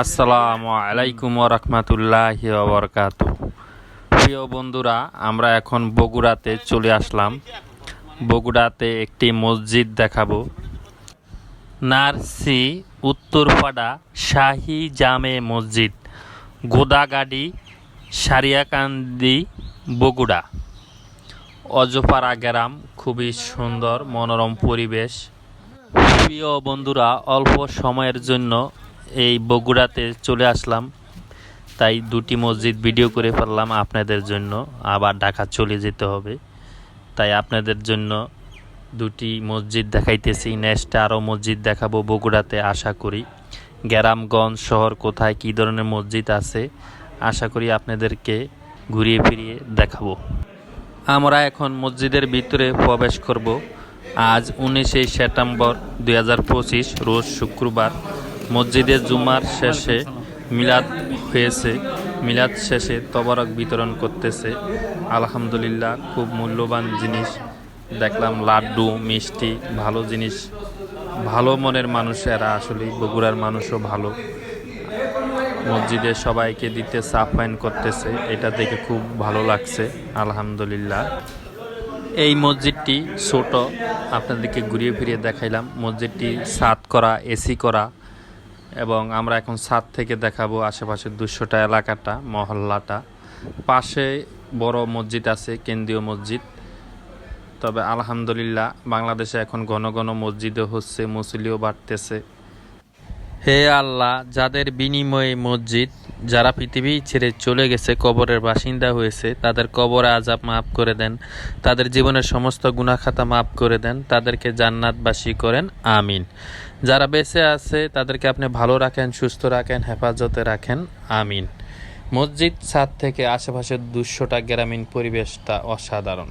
আসসালামু আলাইকুম রহমতুল্লাহ বরকাত প্রিয় বন্ধুরা, আমরা এখন বগুড়াতে চলে আসলাম। বগুড়াতে একটি মসজিদ দেখাবো। নার্সি উত্তরপাড়া শাহি জামে মসজিদ, গোদাগাড়ি, সারিয়াকান্দি, বগুড়া। অজপাড়া গ্রাম, খুবই সুন্দর, মনোরম পরিবেশ। প্রিয় বন্ধুরা, অল্প সময়ের জন্য এই বগুড়াতে চলে আসলাম। তাই দুটি মসজিদ ভিডিও করে ফেললাম আপনাদের জন্য। আবার ঢাকা চলে যেতে হবে। তাই আপনাদের জন্য দুটি মসজিদ দেখাইতেছি। নেক্সট আরও মসজিদ দেখাবো বগুড়াতে, আশা করি। গ্রামগঞ্জ শহর কোথায়, কী ধরনের মসজিদ আছে, আশা করি আপনাদেরকে ঘুরিয়ে ফিরিয়ে দেখাবো। আমরা এখন মসজিদের ভিতরে প্রবেশ করব। আজ উনিশে সেপ্টেম্বর দু হাজার পঁচিশ, রোজ শুক্রবার মসজিদে জুমার শেষে মিলাদ হয়েছে। মিলাদ শেষে তবরক বিতরণ করতেছে। আলহামদুলিল্লাহ, খুব মূল্যবান জিনিস। দেখলাম লাড্ডু, মিষ্টি, ভালো জিনিস। ভালো মনের মানুষেরা আসলে বগুড়ার মানুষও ভালো। মসজিদে সবাইকে দিতে সাফাইন করতেছে। এটা দেখে খুব ভালো লাগছে, আলহামদুলিল্লাহ। এই মসজিদটি ছোট, আপনাদেরকে ঘুরিয়ে ফিরিয়ে দেখাইলাম। মসজিদটি সাত করা, এসি করা। এবং আমরা এখন ছাদ থেকে দেখাবো আশেপাশের দুশোটা এলাকাটা, মহল্লাটা। পাশে বড় মসজিদ আছে, কেন্দ্রীয় মসজিদ। তবে আলহামদুলিল্লাহ, বাংলাদেশে এখন ঘন ঘন মসজিদও হচ্ছে, মুসলিও বাড়তেছে। হে আল্লাহ, যাদের বিনিময়ে মসজিদ, যারা পৃথিবী ছেড়ে চলে গেছে, কবরের বাসিন্দা হয়েছে, তাদের কবরে আজাব মাফ করে দেন, তাদের জীবনের সমস্ত গুণাখাতা মাফ করে দেন, তাদেরকে জান্নাতবাসী করেন, আমিন। যারা বেঁচে আছে, তাদেরকে আপনি ভালো রাখেন, সুস্থ রাখেন, হেফাজতে রাখেন, আমিন। মসজিদ ছাদ থেকে আশেপাশের দুশোটা গ্রামীণ পরিবেশটা অসাধারণ।